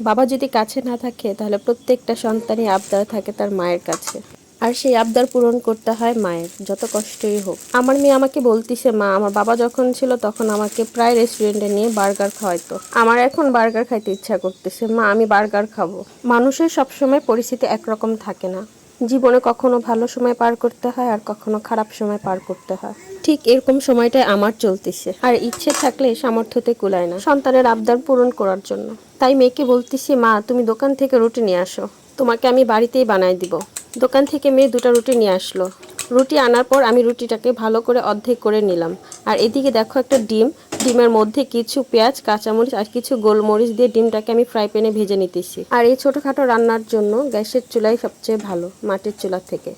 বাবা যদি কাছে না থাকে, তাহলে প্রত্যেকটা সন্তানই আবদার থাকে তার মায়ের কাছে। আর সেই আবদার পূরণ করতে হয় মায়ের, যত কষ্টই হোক। আমার মেয়ে আমাকে বলতিছে, মা, আমার বাবা যখন ছিল তখন আমাকে প্রায় রেস্টুরেন্টে নিয়ে বার্গার খাওয়াইতো। আমার এখন বার্গার খাইতে ইচ্ছা করতেছে, মা, আমি বার্গার খাব। মানুষের সবসময় পরিস্থিতি একরকম থাকে না। জীবনে কখনো ভালো সময় পার করতে হয় আর কখনো খারাপ সময় পার করতে হয়। ঠিক এরকম সময়টাই আমার চলতেছে। আর ইচ্ছে থাকলে সামর্থ্যতে কুলায় না। সন্তানের আবদার পূরণ করার জন্য। তাই মেয়েকে বলতেছি, মা, তুমি দোকান থেকে রুটি নিয়ে আসো। তোমাকে আমি বাড়িতেই বানাই দিব। দোকান থেকে মেয়ে দুটো রুটি নিয়ে আসলো। রুটি আনার পর আমি রুটিটাকে ভালো করে অর্ধেক করে নিলাম। আর এদিকে দেখো একটা ডিম ডিমের মধ্যে কিছু পেঁয়াজ, কাঁচামরিচ আর কিছু গোলমরিচ দিয়ে ডিমটাকে আমি ফ্রাই প্যানে ভেজে নিতেছি। আর এই ছোটোখাটো রান্নার জন্য গ্যাসের চুলাই সবচেয়ে ভালো, মাটির চুলা থেকে।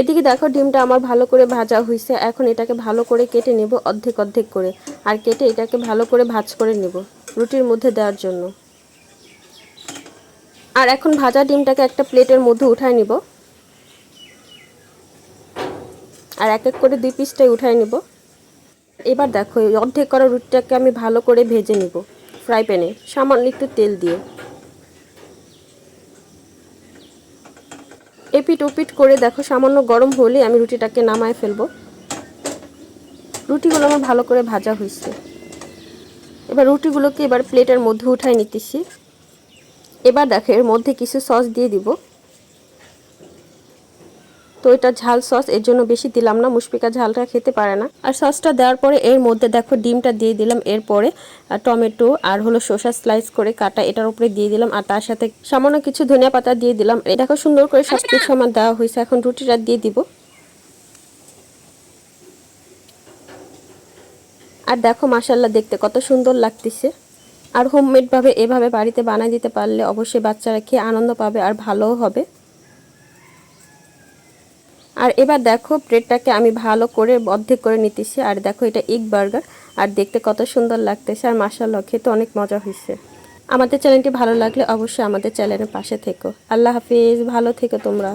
এদিকে দেখো, ডিমটা আমার ভালো করে ভাজা হয়েছে এখন এটাকে ভালো করে কেটে নেব অর্ধেক অর্ধেক করে। আর কেটে এটাকে ভালো করে ভাজ করে নেব রুটির মধ্যে দেওয়ার জন্য। আর এখন ভাজা ডিমটাকে একটা প্লেটের মধ্যে উঠায় নিব। আর এক এক করে দুই পিসটাই উঠায় নিব। এবার দেখো অর্ধেক করা রুটিটাকে আমি ভালো করে ভেজে নিব ফ্রাই প্যানে। সামান্য একটু তেল দিয়ে। এপিট ওপিট করে দেখো, সামান্য গরম হলে আমি রুটিটাকে নামায় ফেলব। রুটিগুলো আমার ভালো করে ভাজা হয়েছে। এবার রুটিগুলোকে এবার প্লেটের মধ্যে উঠায় নিতেছি। এবার দেখো, এর মধ্যে কিছু সস দিয়ে দিব। তো এটা ঝাল সস, এর জন্য বেশি দিলাম না, মুশফিকা ঝালটা খেতে পারে না। আর সসটা দেওয়ার পরে এর মধ্যে দেখো ডিমটা দিয়ে দিলাম, এরপরে টমেটো আর হলো শসা স্লাইস করে কাটা এটার উপরে দিয়ে দিলাম, আর তার সাথে সামান্য কিছু ধনিয়া পাতা দিয়ে দিলাম। দেখো সুন্দর করে সব কিছু আমার দেওয়া হয়েছে, এখন রুটিটা দিয়ে দিব। আর দেখো মাসাল্লাহ দেখতে কত সুন্দর লাগতেছে। আর হোমমেডভাবে এভাবে বাড়িতে বানাই দিতে পারলে অবশ্যই বাচ্চারা খেয়ে আনন্দ পাবে আর ভালোও হবে। আর এবার দেখো ব্রেডটাকে আমি ভালো করে অর্ধেক করে নিতেছি। আর দেখো এটা ইগ বার্গার আর দেখতে কত সুন্দর লাগতেছে। আর মাসাল্লাহ খেতে অনেক মজা হয়েছে। আমাদের চ্যানেলটি ভালো লাগলে অবশ্যই আমাদের চ্যানেলের পাশে থেকো। আল্লাহ হাফিজ, ভালো থেকো তোমরা।